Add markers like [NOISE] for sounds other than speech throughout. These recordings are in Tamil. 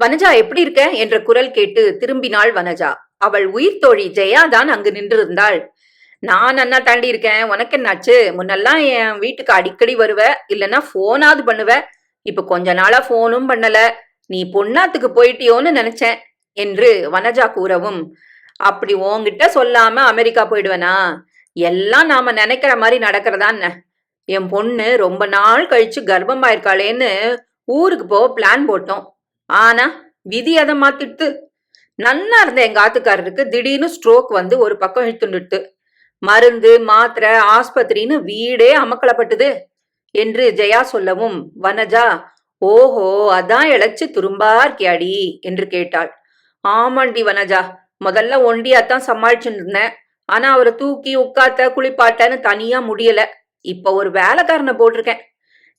வனஜா எப்படி இருக்க? என்ற குரல் கேட்டு திரும்பினாள் வனஜா. அவள் உயிர் தோழி ஜெயா தான் அங்கு நின்றிருந்தாள். நான் அண்ணா தாண்டி இருக்கேன். உனக்கு என்னாச்சு? முன்னெல்லாம் என் வீட்டுக்கு அடிக்கடி வருவ. இல்லைன்னா போனாவது பண்ணுவ. இப்ப கொஞ்ச நாளா போனும் பண்ணல. நீ பொன்னாத்துக்கு போயிட்டியோன்னு நினைச்சேன் என்று வனஜா கூறவும். அப்படி உன்கிட்ட சொல்லாம அமெரிக்கா போயிடுவேனா? எல்லாம் நாம நினைக்கிற மாதிரி நடக்கிறதா என்ன? என் பொண்ணு ரொம்ப நாள் கழிச்சு கர்ப்பமாயிருக்காளேன்னு ஊருக்கு போக பிளான் போட்டோம். ஆனா விதி அதை மாத்திட்டு நன்னா இருந்த எங்க ஆத்துக்காரருக்கு திடீர்னு ஸ்ட்ரோக் வந்து ஒரு பக்கம் இழுத்துண்டுட்டு. மருந்து மாத்திரை ஆஸ்பத்திரின்னு வீடே அமக்கலப்பட்டது என்று ஜெயா சொல்லவும் வனஜா ஓஹோ அதான் இழைச்சு துரும்பா இருக்கியாடி? என்று கேட்டாள். ஆமாண்டி வனஜா முதல்ல ஒண்டியாத்தான் சமாளிச்சுட்டு இருந்தேன் ஆனா அவரை தூக்கி உட்காத்த குளிப்பாட்டன்னு தனியா முடியல. இப்ப ஒரு வேலைக்காரனை போட்டிருக்கேன்.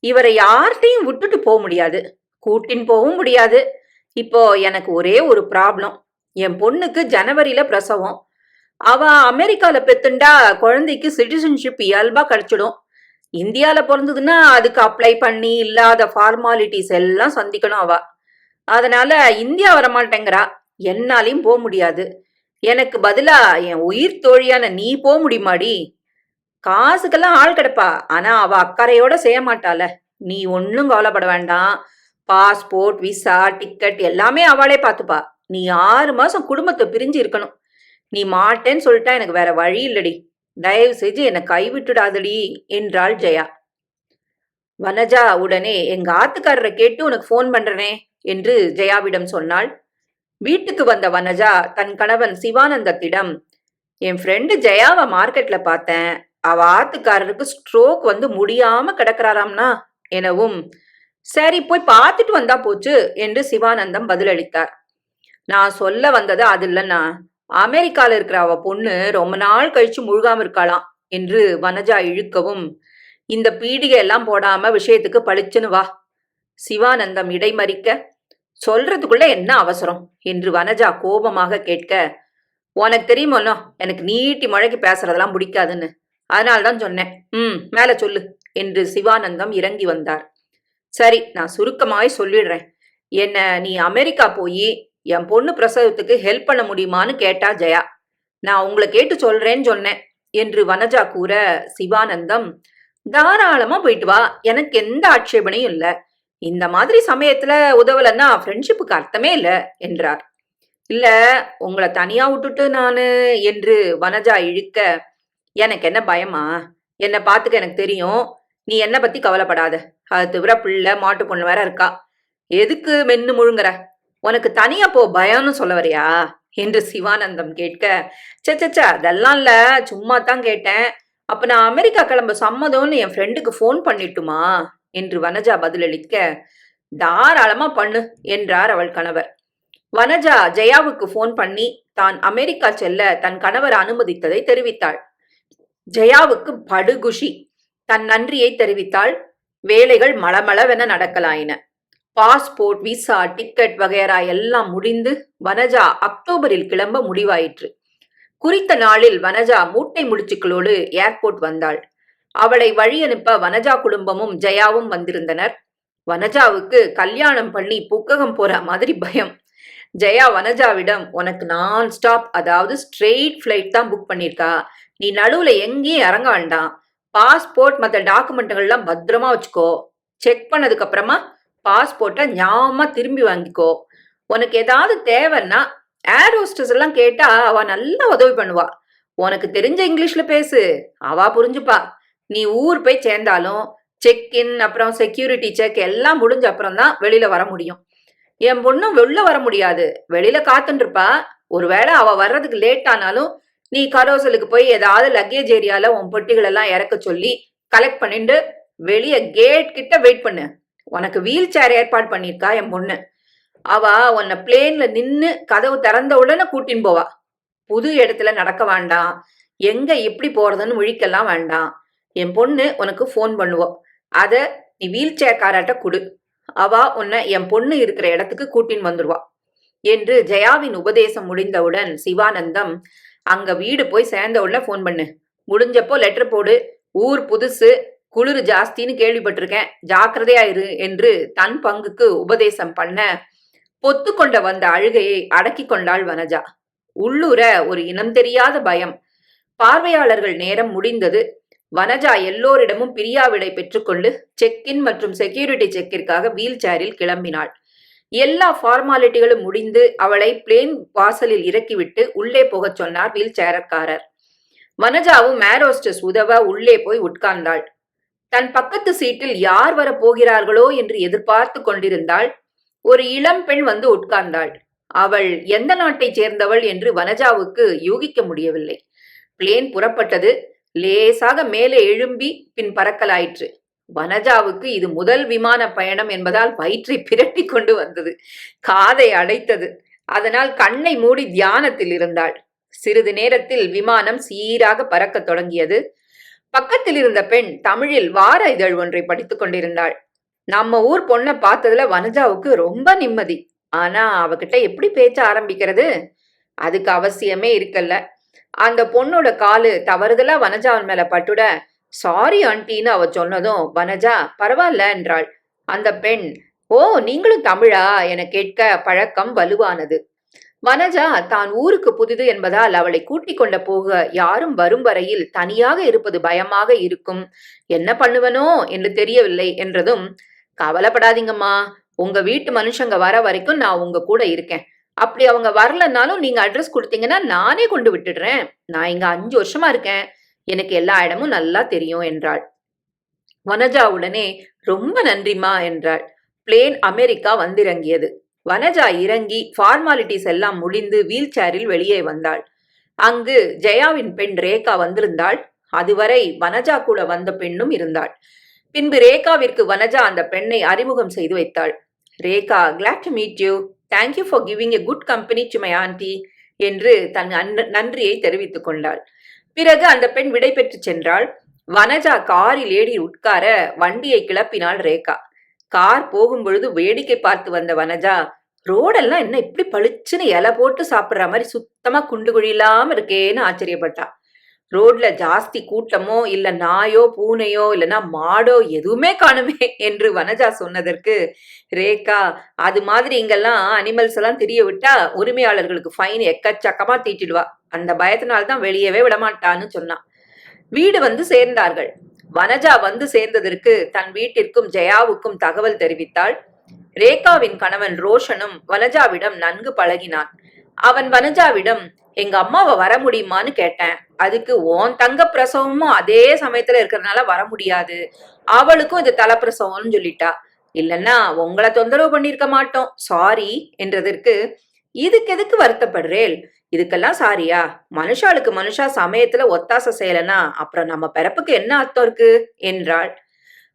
இவரை யார்கிட்டையும் விட்டுட்டு போக முடியாது. கூட்டின்னு போகவும் முடியாது. இப்போ எனக்கு ஒரே ஒரு ப்ராப்ளம் என் பொண்ணுக்கு ஜனவரியில பிரசவம். அவ அமெரிக்கால பெத்துண்டா குழந்தைக்கு சிட்டிசன்ஷிப் இயல்பா கிடைச்சிடும். இந்தியால பிறந்ததுன்னா அதுக்கு அப்ளை பண்ணி இல்லாத ஃபார்மாலிட்டிஸ் எல்லாம் சந்திக்கணும் அவ. அதனால இந்தியா வரமாட்டேங்கிறா. என்னாலையும் போக முடியாது. எனக்கு பதிலா என் உயிர் தோழியான நீ போக முடியுமாடி? காசுக்கெல்லாம் ஆள் கிடப்பா. ஆனா அவ அக்கறையோட செய்ய மாட்டாள. நீ ஒன்னும் கவலைப்பட வேண்டாம். பாஸ்போர்ட் விசா டிக்கெட் எல்லாமே அவளே பார்த்துப்பா. நீ ஆறு மாசம் குடும்பத்தை பிரிஞ்சு இருக்கணும். நீ மாட்டேன்னு சொல்லிட்டா எனக்கு வேற வழி இல்லடி. தயவு செஞ்சு என்னை கைவிட்டுடாதடி என்றாள் ஜெயா. வனஜா உடனே எங்க ஆத்துக்காரரை கேட்டு உனக்கு ஃபோன் பண்றனே என்று ஜெயாவிடம் சொன்னாள். வீட்டுக்கு வந்த வனஜா தன் கணவன் சிவானந்தத்திடம் என் ஃப்ரெண்டு ஜெயாவை மார்க்கெட்ல பார்த்தேன். அவ ஆத்துக்காரருக்கு ஸ்ட்ரோக் வந்து முடியாம கிடக்கிறாராம்னா எனவும் சரி போய் பார்த்துட்டு வந்தா போச்சு என்று சிவானந்தம் பதிலளித்தார். நான் சொல்ல வந்தது அது இல்லைன்னா அமெரிக்கால இருக்கிற அவ பொண்ணு ரொம்ப நாள் கழிச்சு முழுகாம இருக்காளாம் என்று வனஜா இழுக்கவும் இந்த பீடிகை எல்லாம் போடாம விஷயத்துக்கு பளிச்சுன்னு வா. சிவானந்தம் இடைமறிக்க சொல்றதுக்குள்ள என்ன அவசரம்? என்று வனஜா கோபமாக கேட்க உனக்கு தெரியுமோனோ எனக்கு நீட்டி முழக்கி பேசுறதெல்லாம் பிடிக்காதுன்னு. அதனால்தான் சொன்னேன். ம் மேல சொல்லு. என்று சிவானந்தம் இறங்கி வந்தார். சரி நான் சுருக்கமாய் சொல்லிடுறேன். என்ன நீ அமெரிக்கா போய் என் பொண்ணு பிரசவத்துக்கு ஹெல்ப் பண்ண முடியுமான்னு கேட்டா ஜெயா. நான் உங்களை கேட்டு சொல்றேன்னு சொன்னேன் என்று வனஜா கூற சிவானந்தம் தாராளமா போயிட்டு வா. எனக்கு எந்த ஆட்சேபனையும் இல்ல. இந்த மாதிரி சமயத்துல உதவலன்னா ஃப்ரெண்ட்ஷிப்புக்கு அர்த்தமே இல்ல என்றார். இல்ல உங்களை தனியா விட்டுட்டு நானு என்று வனஜா இழுக்க எனக்கு என்ன பயமா? என்னை பார்த்துக்க எனக்கு தெரியும். நீ என்ன பத்தி கவலைப்படாத. அது தவிர பிள்ளை மாட்டு பொண்ணு வேற இருக்கா. எதுக்கு மென்னு முழுங்குற? உனக்கு தனியா போ பயம்னு சொல்ல வரியா? என்று சிவானந்தம் கேட்க சச்சச்சா அதெல்லாம் இல்ல சும்மா தான் கேட்டேன். அப்ப நான் அமெரிக்கா கிளம்ப சம்மதம்னு என் ஃப்ரெண்டுக்கு ஃபோன் பண்ணிட்டுமா? என்று வனஜா பதிலளிக்க தாராளமா பண்ணு என்றார் அவள் கணவர். வனஜா ஜெயாவுக்கு ஃபோன் பண்ணி தான் அமெரிக்கா செல்ல தன் கணவர் அனுமதித்ததை தெரிவித்தாள். ஜெயாவுக்கு படுகுஷி தன் நன்றியை தெரிவித்தாள். வேலைகள் மளமளவென நடக்கலாயின. பாஸ்போர்ட் விசா டிக்கெட் வகையரா எல்லாம் முடிந்து வனஜா அக்டோபரில் கிளம்ப முடிவாயிற்று. குறித்த நாளில் வனஜா மூட்டை முடிச்சுக்களோடு ஏர்போர்ட் வந்தாள். அவளை வழி அனுப்ப வனஜா குடும்பமும் ஜெயாவும் வந்திருந்தனர். வனஜாவுக்கு கல்யாணம் பண்ணி புக்ககம் போற மாதிரி பயம். ஜெயா வனஜாவிடம் உனக்கு நான் ஸ்டாப் அதாவது ஸ்ட்ரெயிட் ஃப்ளைட் தான் புக் பண்ணியிருக்கா நீ நடுவுல எங்கேயும் இறங்க வேண்டாம். பாஸ்போர்ட் மற்ற டாக்குமெண்ட்டுகள்லாம் பத்திரமா வச்சுக்கோ. செக் பண்ணதுக்கு அப்புறமா பாஸ்போர்ட்டை ஞாபகமா திரும்பி வாங்கிக்கோ. உனக்கு ஏதாவது தேவைன்னா ஏர் ஹோஸ்டஸ் எல்லாம் கேட்டா அவ நல்லா உதவி பண்ணுவா. உனக்கு தெரிஞ்ச இங்கிலீஷ்ல பேசு. அவா புரிஞ்சுப்பா. நீ ஊர் போய் சேர்ந்தாலும் செக் இன் அப்புறம் செக்யூரிட்டி செக் எல்லாம் முடிஞ்ச அப்புறம் தான் வெளியில வர முடியும். என் பொண்ணும் வெளில வர முடியாது. வெளியில காத்துட்டு இருப்பா. ஒருவேளை அவ வர்றதுக்கு லேட் ஆனாலும் நீ கரோசலுக்கு போய் ஏதாவது லக்கேஜ் ஏரியால உன் பொட்டிகள் எல்லாம் இறக்க சொல்லி கலெக்ட் பண்ணிட்டு வெளிய கேட் கிட்ட வெயிட் பண்ணு. உனக்கு வீல் சேர் ஏற்பாடு பண்ணிருக்கா என் பொண்ணு. அவ உன்னை பிளேன்ல நின்னு கதவு திறந்த உடனே கூட்டின்னு போவா. புது இடத்துல நடக்க வேண்டாம். எங்க எப்படி போறதுன்னு முழிக்கலாம் வேண்டாம். என் பொண்ணு உனக்கு ஃபோன் பண்ணுவோம் அத நீ வீல் சேர்க்காராட்ட குடு கொடு. அவ உன்னை என் பொண்ணு இருக்கிற இடத்துக்கு கூட்டின்னு வந்துடுவா என்று ஜெயாவின் உபதேசம் முடிந்தவுடன் சிவானந்தம் அங்க வீடு போய் சேர்ந்த உடனே ஃபோன் பண்ணு. முடிஞ்சப்போ லெட்டர் போடு. ஊர் புதுசு குளிர் ஜாஸ்தின்னு கேள்விப்பட்டிருக்கேன். ஜாக்கிரதையா இரு என்று தன் பங்குக்கு உபதேசம் பண்ண பொத்து கொண்ட வந்த அழுகையை அடக்கி கொண்டாள் வனஜா. உள்ளூர ஒரு இனம் தெரியாத பயம். பார்வையாளர்கள் நேரம் முடிந்தது. வனஜா எல்லோரிடமும் பிரியாவிடை பெற்றுக்கொண்டு செக் இன் மற்றும் செக்யூரிட்டி செக்கிற்காக வீல் சேரில் கிளம்பினாள். எல்லா ஃபார்மாலிட்டிகளும் முடிந்து அவளை பிளேன் வாசலில் இறக்கிவிட்டு உள்ளே போகச் சொன்னார் வீல் சேரக்காரர் வனஜாவும் மேரோஸ்டஸ் உதவ உள்ளே போய் உட்கார்ந்தாள். தன் பக்கத்து சீட்டில் யார் வரப்போகிறார்களோ என்று எதிர்பார்த்து கொண்டிருந்தாள். ஒரு இளம் பெண் வந்து உட்கார்ந்தாள். அவள் எந்த நாட்டைச் சேர்ந்தவள் என்று வனஜாவுக்கு யூகிக்க முடியவில்லை. பிளேன் புறப்பட்டது. லேசாக மேலே எழும்பி பின் பறக்கலாயிற்று. வனஜாவுக்கு இது முதல் விமான பயணம் என்பதால் வயிற்றை பிரட்டி கொண்டு வந்தது. காதை அடைத்தது. அதனால் கண்ணை மூடி தியானத்தில் இருந்தாள். சிறிது நேரத்தில் விமானம் சீராக பறக்கத் தொடங்கியது. பக்கத்தில் இருந்த பெண் தமிழில் வார இதழ் ஒன்றை படித்துக் கொண்டிருந்தாள். நம்ம ஊர் பொண்ணை பார்த்ததுல வனஜாவுக்கு ரொம்ப நிம்மதி. ஆனா அவகிட்ட எப்படி பேச்ச ஆரம்பிக்கிறது? அதுக்கு அவசியமே இருக்கல்ல. அந்த பொண்ணோட காலு தவறுதலா வனஜாவின் மேல பட்டுட சாரி ஆண்டின்னு அவ சொன்னதும் வனஜா பரவாயில்ல என்றாள் அந்த பெண் ஓ நீங்களும் தமிழா? என கேட்க பழக்கம் வலுவானது. வனஜா தான் ஊருக்கு புதிது என்பதால் அவளை கூட்டிக் கொண்ட போக யாரும் வரும் வரையில் தனியாக இருப்பது பயமாக இருக்கும். என்ன பண்ணுவனோ என்று தெரியவில்லை என்றதும் கவலைப்படாதீங்கம்மா. உங்க வீட்டு மனுஷங்க வர வரைக்கும் நான் உங்க கூட இருக்கேன். அப்படி அவங்க வரலனாலும் நீங்க அட்ரஸ் கொடுத்தீங்கன்னா நானே கொண்டு விட்டுடுறேன். நான் இங்க அஞ்சு வருஷமா இருக்கேன். எனக்கு எல்லா இடமும் நல்லா தெரியும் என்றாள். வனஜா உடனே ரொம்ப நன்றிமா என்றாள். Plane America வந்திறங்கியது. வனஜா இறங்கி ஃபார்மாலிட்டிஸ் எல்லாம் முடிந்து வீல் சேரில் வெளியே வந்தாள். அங்கு ஜெயாவின் பெண் ரேகா வந்திருந்தாள். அதுவரை வனஜா கூட வந்த பெண்ணும் இருந்தாள். பின்பு ரேகாவிற்கு வனஜா அந்த பெண்ணை அறிமுகம் செய்து வைத்தாள். Rekha glad to meet you thank you for giving a good company to my aunty என்று தன் நன்றியை தெரிவித்துக் கொண்டாள். பிறகு அந்த பெண் விடை பெற்று சென்றாள். வனஜா காரில் ஏறி உட்கார வண்டியை கிளப்பினாள் ரேகா. கார் போகும்பொழுது வேடிக்கை பார்த்து வந்த வனஜா ரோடெல்லாம் என்ன இப்படி பளிச்சுன்னு இலை போட்டு சாப்பிடுற மாதிரி சுத்தமா குண்டு குழி இல்லாம இருக்கேன்னு ஆச்சரியப்பட்டா. ரோட்ல ஜாஸ்தி கூட்டமோ இல்ல நாயோ பூனையோ இல்லைன்னா மாடோ எதுவுமே காணுமே [LAUGHS] என்று வனஜா சொன்னதற்கு ரேகா அது மாதிரி இங்கெல்லாம் அனிமல்ஸ் எல்லாம் தெரிய விட்டா உரிமையாளர்களுக்கு ஃபைன் எக்கச்சக்கமா தீட்டிடுவா. அந்த பயத்தினால்தான் வெளியவே விடமாட்டான்னு சொன்னான் வீடு வந்து சேர்ந்தார்கள். வனஜா வந்து சேர்ந்ததற்கு தன் வீட்டிற்கும் ஜெயாவுக்கும் தகவல் தெரிவித்தாள். ரேகாவின் கணவன் ரோஷனும் வனஜாவிடம் நன்கு பழகினான். அவன் வனஜாவிடம் எங்க அம்மாவை வர முடியுமான்னு கேட்டேன். அதுக்கு ஓன் தங்க பிரசவமும் அதே சமயத்துல இருக்கிறதுனால வர முடியாது. அவளுக்கும் இது தலைப்பிரசவம்னு சொல்லிட்டா. இல்லைன்னா உங்களை தொந்தரவு பண்ணியிருக்க மாட்டோம். சாரி என்றதற்கு இதுக்கு எதுக்கு வருத்தப்படுறேல்? இதுக்கெல்லாம் சாரியா? மனுஷாளுக்கு மனுஷா சமயத்துல ஒத்தாசை செய்யலனா அப்புறம் நம்ம பிறப்புக்கு என்ன அர்த்தம் இருக்கு? என்றாள்.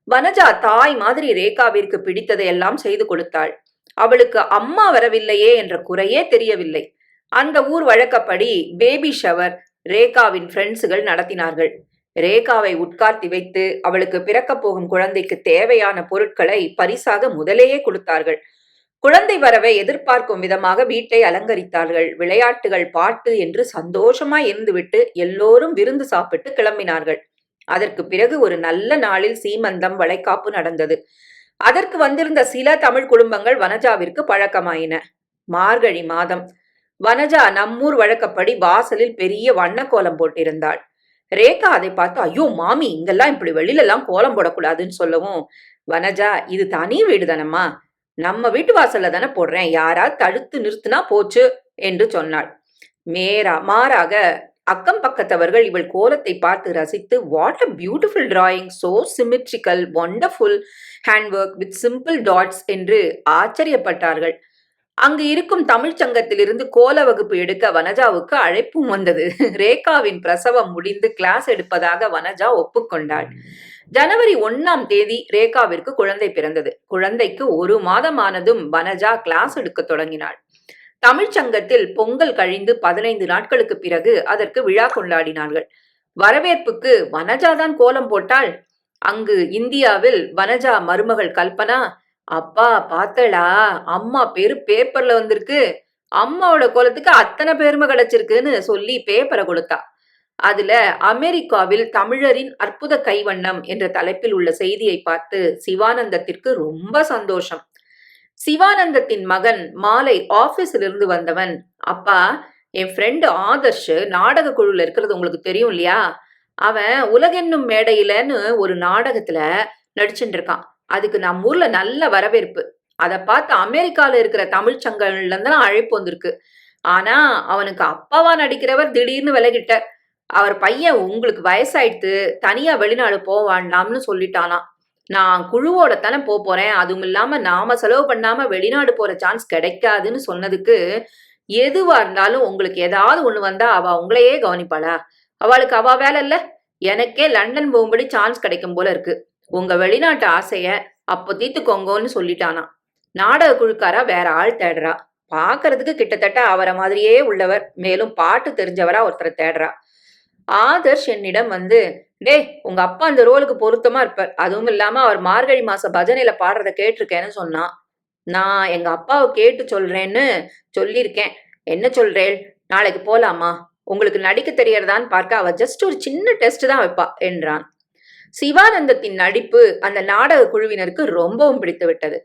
வனஜா தாய் மாதிரி ரேகாவிற்கு பிடித்ததை எல்லாம் செய்து கொடுத்தாள். அவளுக்கு அம்மா வரவில்லையே என்ற குறையே தெரியவில்லை. அந்த ஊர் வழக்கப்படி பேபி ஷவர் ரேகாவின் ஃப்ரெண்ட்ஸுகள் நடத்தினார்கள். ரேகாவை உட்கார்த்தி வைத்து அவளுக்கு பிறக்கப் போகும் குழந்தைக்கு தேவையான பொருட்களை பரிசாக முதலேயே கொடுத்தார்கள். குழந்தை வரவை எதிர்பார்க்கும் விதமாக வீட்டை அலங்கரித்தார்கள். விளையாட்டுகள் பாட்டு என்று சந்தோஷமாய் இருந்துவிட்டு எல்லோரும் விருந்து சாப்பிட்டு கிளம்பினார்கள். அதற்கு பிறகு ஒரு நல்ல நாளில் சீமந்தம் வளைகாப்பு நடந்தது. அதற்கு வந்திருந்த சில தமிழ் குடும்பங்கள் வனஜாவிற்கு பழக்கமாயின. மார்கழி மாதம் வனஜா நம்மூர் வழக்கப்படி வாசலில் பெரிய வண்ண கோலம் போட்டிருந்தாள். ரேகா அதை பார்த்து ஐயோ மாமி இங்கெல்லாம் இப்படி வெளியில கோலம் போடக்கூடாதுன்னு சொல்லவும். வனஜா இது தனி வீடு தானம்மா. நம்ம வீட்டு வாசல்ல தானே போடுறேன். யாராவது தடுத்து நிறுத்தினா போச்சு என்று சொன்னாள். மேரா மாறாக அக்கம் பக்கத்தவர்கள் இவள் கோலத்தை பார்த்து ரசித்து what a beautiful drawing so symmetrical wonderful handwork with simple dots என்று ஆச்சரியப்பட்டார்கள். அங்கு இருக்கும் தமிழ்ச் சங்கத்திலிருந்து கோல வகுப்பு எடுக்க வனஜாவுக்கு அழைப்பும் வந்தது. ரேகாவின் பிரசவம் முடிந்து கிளாஸ் எடுப்பதாக வனஜா ஒப்புக்கொண்டாள். ஜனவரி ஒண்ணாம் தேதி ரேகாவிற்கு குழந்தை பிறந்தது. குழந்தைக்கு ஒரு மாதமானதும் வனஜா கிளாஸ் எடுக்க தொடங்கினாள். தமிழ்ச் சங்கத்தில் பொங்கல் கழிந்து பதினைந்து நாட்களுக்கு பிறகு அதற்கு விழா கொண்டாடினார்கள். வரவேற்புக்கு வனஜா தான் கோலம் போட்டாள். அங்கு இந்தியாவில் வனஜா மருமகள் கல்பனா அப்பா பார்த்தளா அம்மா பேரு பேப்பர்ல வந்திருக்கு. அம்மாவோட கோலத்துக்கு அத்தனை பெருமை கிடைச்சிருக்குன்னு சொல்லி பேப்பரை கொடுத்தா. அதுல அமெரிக்காவில் தமிழரின் அற்புத கைவண்ணம் என்ற தலைப்பில் உள்ள செய்தியை பார்த்து சிவானந்தத்திற்கு ரொம்ப சந்தோஷம். சிவானந்தத்தின் மகன் மாலை ஆபீஸில் இருந்து வந்தவன் அப்பா என் ஃப்ரெண்டு ஆதர்ஷ் நாடக குழுல இருக்கிறது உங்களுக்கு தெரியும் இல்லையா? அவன் உலகென்னும் மேடையிலன்னு ஒரு நாடகத்துல நடிச்சுட்டு இருக்கான். அதுக்கு நம்ம ஊர்ல நல்ல வரவேற்பு. அதை பார்த்து அமெரிக்கால இருக்கிற தமிழ் இருந்தெல்லாம் அழைப்பு வந்திருக்கு. ஆனா அவனுக்கு அப்பாவா நடிக்கிறவர் திடீர்னு விலகிட்டார் அவர் பையன் உங்களுக்கு வயசாயிடுத்து தனியா வெளிநாடு போவாண்டாம்னு சொல்லிட்டானா. நான் குழுவோட தானே போக போறேன். அதுவும் இல்லாம நாம செலவு பண்ணாம வெளிநாடு போற சான்ஸ் கிடைக்காதுன்னு சொன்னதுக்கு எதுவா இருந்தாலும் உங்களுக்கு ஏதாவது ஒண்ணு வந்தா அவ உங்களையே கவனிப்பாளா? அவளுக்கு அவ வேலை இல்ல. எனக்கே லண்டன் போகும்படி சான்ஸ் கிடைக்கும் போல இருக்கு. உங்க வெளிநாட்டு ஆசைய அப்போ தீத்துக்கோங்கன்னு சொல்லிட்டானா. நாடக குழுக்காரா வேற ஆள் தேடுறா. பாக்குறதுக்கு கிட்டத்தட்ட அவரை மாதிரியே உள்ளவர். மேலும் பாட்டு தெரிஞ்சவரா ஒருத்தர் தேடுறா. ஆதர்ஷ் என்னிடம் வந்து டேய் உங்க அப்பா அந்த ரோலுக்கு பொருத்தமா இருப்பார். அதுவும் இல்லாம அவர் மார்கழி மாச பஜனையில பாடுறத கேட்டிருக்கேன்னு சொன்னான் நான் எங்க அப்பாவை கேட்டு சொல்றேன்னு சொல்லியிருக்கேன். என்ன சொல்றேள் நாளைக்கு போலாமா? உங்களுக்கு நடிக்க தெரியறதான்னு பார்க்க அவ ஜஸ்ட் ஒரு சின்ன டெஸ்ட் தான் வைப்பா என்றான். சிவானந்தத்தின் நடிப்பு அந்த நாடக குழுவினருக்கு ரொம்பவும் பிடித்துவிட்டது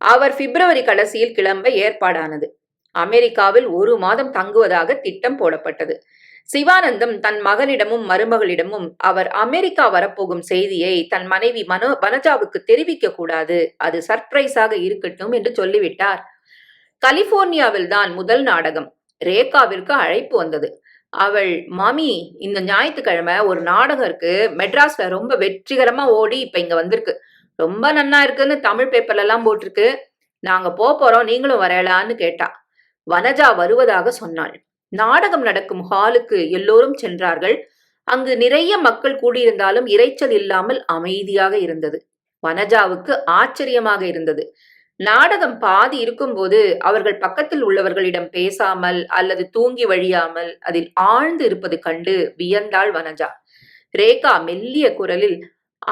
அவர் பிப்ரவரி கடைசியில் கிளம்ப ஏற்பாடானது. அமெரிக்காவில் ஒரு மாதம் தங்குவதாக திட்டம் போடப்பட்டது. சிவானந்தம் தன் மகனிடமும் மருமகளிடமும் அவர் அமெரிக்கா வரப்போகும் செய்தியை தன் மனைவி மனோ வனஜாவுக்கு தெரிவிக்க கூடாது அது சர்ப்ரைஸாக இருக்கட்டும் என்று சொல்லிவிட்டார். கலிபோர்னியாவில் தான் முதல் நாடகம். ரேகாவிற்கு அழைப்பு வந்தது. அவள் மாமி இந்த ஞாயிற்றுக்கிழமை ஒரு நாடகம் இருக்கு. மெட்ராஸ்ல ரொம்ப வெற்றிகரமா ஓடி இப்ப இங்க வந்திருக்கு. ரொம்ப நன்னா இருக்குன்னு தமிழ் பேப்பர்ல எல்லாம் போட்டிருக்கு. நாங்க போக போறோம். நீங்களும் வரையலான்னு கேட்டா. வனஜா வருவதாக சொன்னாள். நாடகம் நடக்கும் ஹாலுக்கு எல்லோரும் சென்றார்கள். அங்கு நிறைய மக்கள் கூடியிருந்தாலும் இரைச்சல் இல்லாமல் அமைதியாக இருந்தது. வனஜாவுக்கு ஆச்சரியமாக இருந்தது. நாடகம் பாதி இருக்கும்போது அவர்கள் பக்கத்தில் உள்ளவர்களிடம் பேசாமல் அல்லது தூங்கி வழியாமல் அதில் ஆழ்ந்து இருப்பது கண்டு வியந்தாள் வனஜா. ரேகா மெல்லிய குரலில்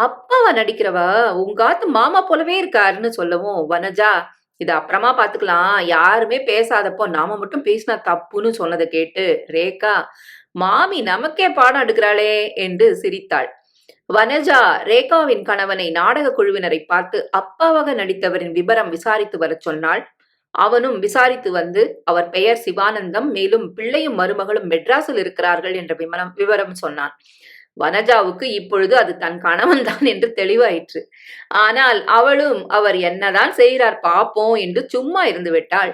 அப்பாவா நடிக்கிறவ? உங்காத்து மாமா போலவே இருக்காருன்னு சொல்லவும் வனஜா இது அப்புறமா பாத்துக்கலாம். யாருமே பேசாதப்போ நாம மட்டும் பேசினா தப்புன்னு சொன்னதை கேட்டு ரேகா மாமி நமக்கே பாடம் எடுக்கிறாளே என்று சிரித்தாள். வனஜா ரேகாவின் கணவனை நாடக குழுவினரை பார்த்து அப்பாவாக நடித்தவரின் விபரம் விசாரித்து வரச் சொன்னாள். அவனும் விசாரித்து வந்து அவர் பெயர் சிவானந்தம் மேலும் பிள்ளையும் மருமகளும் மெட்ராஸில் இருக்கிறார்கள் என்ற விமரம் விவரம் சொன்னான். வனஜாவுக்கு இப்பொழுது அது தன் கணவன் தான் என்று தெளிவாயிற்று. ஆனால் அவளும் அவர் என்னதான் செய்கிறார் பாப்போம் என்று சும்மா இருந்து விட்டாள்.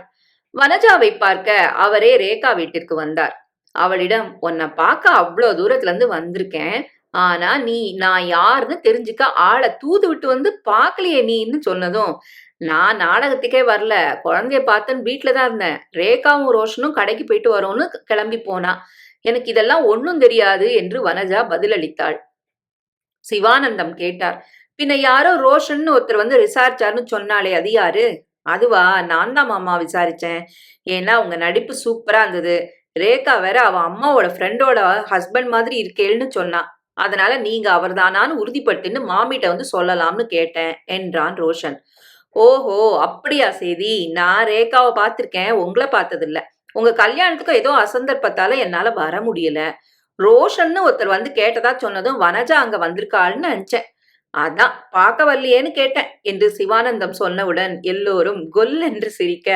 வனஜாவை பார்க்க அவரே ரேகா வீட்டிற்கு வந்தார். அவளிடம் உன்னை பார்க்க அவ்வளோ தூரத்துல இருந்து வந்திருக்கேன். ஆனா நீ நான் யாருன்னு தெரிஞ்சுக்க ஆளை தூது விட்டு வந்து பார்க்கலையே நீன்னு சொன்னதும் நான் நாடகத்துக்கே வரல. குழந்தைய பார்த்தேன்னு வீட்டில தான் இருந்தேன். ரேகாவும் ரோஷனும் கடைக்கு போயிட்டு வரோன்னு கிளம்பி போனா. எனக்கு இதெல்லாம் ஒன்றும் தெரியாது என்று வனஜா பதிலளித்தாள். சிவானந்தம் கேட்டார். பின்ன யாரோ ரோஷன் ஒருத்தர் வந்து விசாரிச்சாருன்னு சொன்னாலே அது யாரு? அதுவா? நான் தான் மாமா விசாரிச்சேன். ஏன்னா உங்க நடிப்பு சூப்பரா இருந்தது. ரேகா வேற அவ அம்மாவோட ஃப்ரெண்டோட ஹஸ்பண்ட் மாதிரி இருக்கேள்னு சொன்னா. அதனால நீங்க அவர்தானான்னு உறுதிப்பட்டுன்னு மாமிட்ட வந்து சொல்லலாம்னு கேட்டேன் என்றான் ரோஷன். ஓஹோ அப்படியா செய்தி நான் ரேகாவை பார்த்துருக்கேன் உங்களை பார்த்ததில்ல. உங்க கல்யாணத்துக்கு ஏதோ அசந்தர்ப்பத்தால என்னால வர முடியல. ரோஷன்னு ஒருத்தர் வந்து கேட்டதா சொன்னதும் வனஜா அங்க வந்திருக்காள்னு நினைச்சேன். அதான் பார்க்க வரலையேன்னு கேட்டேன் என்று சிவானந்தம் சொன்னவுடன் எல்லோரும் கொல் என்று சிரிக்க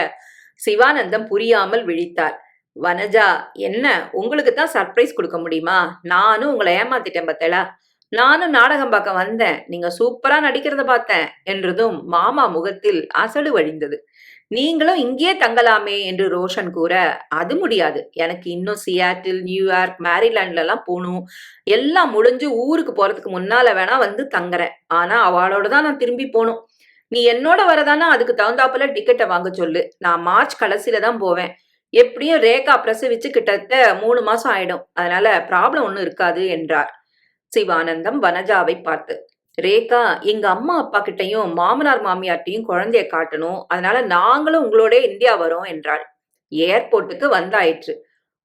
சிவானந்தம் புரியாமல் விழித்தார் வனஜா என்ன? உங்களுக்கு தான் சர்ப்ரைஸ் கொடுக்க முடியுமா? நானும் உங்களை ஏமாத்திட்டேன் பார்த்தேளா? நானும் நாடகம் பார்க்க வந்தேன். நீங்க சூப்பரா நடிக்கிறத பார்த்தேன் என்றதும் மாமா முகத்தில் அசடு வழிந்தது. நீங்களும் இங்கேயே தங்கலாமே என்று ரோஷன் கூற அது முடியாது. எனக்கு இன்னும் சியாட்டில் நியூயார்க் மேரிலாண்ட்ல எல்லாம் போகணும். எல்லாம் முடிஞ்சு ஊருக்கு போறதுக்கு முன்னால வேணா வந்து தங்குறேன். ஆனா அவளோட தான் நான் திரும்பி போகணும். நீ என்னோட வரதானா? அதுக்கு தகுந்தாப்புல டிக்கெட்டை வாங்க சொல்லு. நான் மார்ச் கடைசியில தான் போவேன். எப்படியும் ரேகா பிரசவிச்சு கிட்டத்தட்ட மூணு மாசம் ஆயிடும். அதனால ப்ராப்ளம் ஒன்றும் இருக்காது என்றார். சிவானந்தம் வனஜாவை பார்த்து ரேகா எங்க அம்மா அப்பா கிட்டையும் மாமனார் மாமியார்ட்டையும் குழந்தைய காட்டணும். அதனால நாங்களும் உங்களோட இந்தியா வரோம் என்றாள். ஏர்போர்ட்டுக்கு வந்தாயிற்று.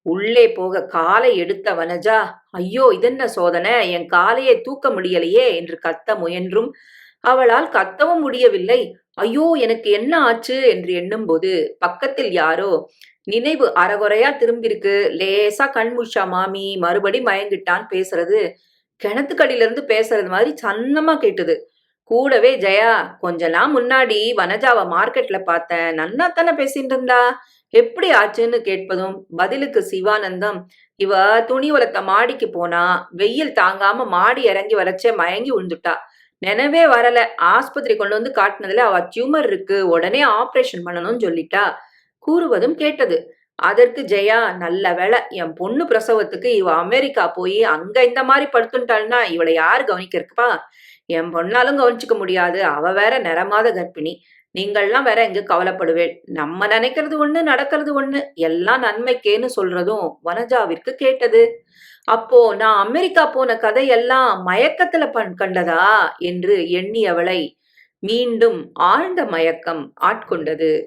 உள்ளே போக காலை எடுத்த வனஜா ஐயோ இதென்ன சோதனை? என் காலையை தூக்க முடியலையே என்று கத்த முயன்றும். அவளால் கத்தவும் முடியவில்லை. ஐயோ எனக்கு என்ன ஆச்சு? என்று எண்ணும்போது பக்கத்தில் யாரோ நினைவு அறகுறையா திரும்பிருக்கு லேசா கண்முஷா மாமி. மறுபடி மயங்கிட்டான் பேசுறது. கிணத்துக்கடியில இருந்து பேசுறது மாதிரி சன்னமா கேட்டது. கூடவே ஜெயா கொஞ்ச நாள் முன்னாடி வனஜாவை மார்க்கெட்ல பார்த்தேன். நன்னா தானே பேசிட்டு இருந்தா? எப்படி ஆச்சுன்னு கேட்பதும் பதிலுக்கு சிவானந்தம் இவ துணி வளர்த்த மாடிக்கு போனா வெயில் தாங்காம மாடி இறங்கி வரச்சே மயங்கி விழுந்துட்டா நினைவே வரல. ஆஸ்பத்திரி கொண்டு வந்து காட்டினதுல அவ டியூமர் இருக்கு. உடனே ஆபரேஷன் பண்ணணும்னு சொல்லிட்டா. கூறுவதும் கேட்டது. அதற்கு ஜெயா நல்ல வேளை. என் பொண்ணு பிரசவத்துக்கு இவ அமெரிக்கா போய் அங்க இந்த மாதிரி படுத்துட்டாள்னா இவளை யார் கவனிக்கிறதுப்பா? என் பொண்ணாலும் கவனிச்சுக்க முடியாது. அவ வேற நிறமாத கர்ப்பிணி. நீங்கள்லாம் வேற எங்க கவலைப்படுவேன் நம்ம நினைக்கிறது ஒண்ணு நடக்கிறது ஒண்ணு. எல்லாம் நன்மைக்கேன்னு சொல்றதும் வனஜாவிற்கு கேட்டது. அப்போ நான் அமெரிக்கா போன கதையெல்லாம் மயக்கத்துல பண் கண்டதா? என்று எண்ணியவளை மீண்டும் ஆழ்ந்த மயக்கம் ஆட்கொண்டது.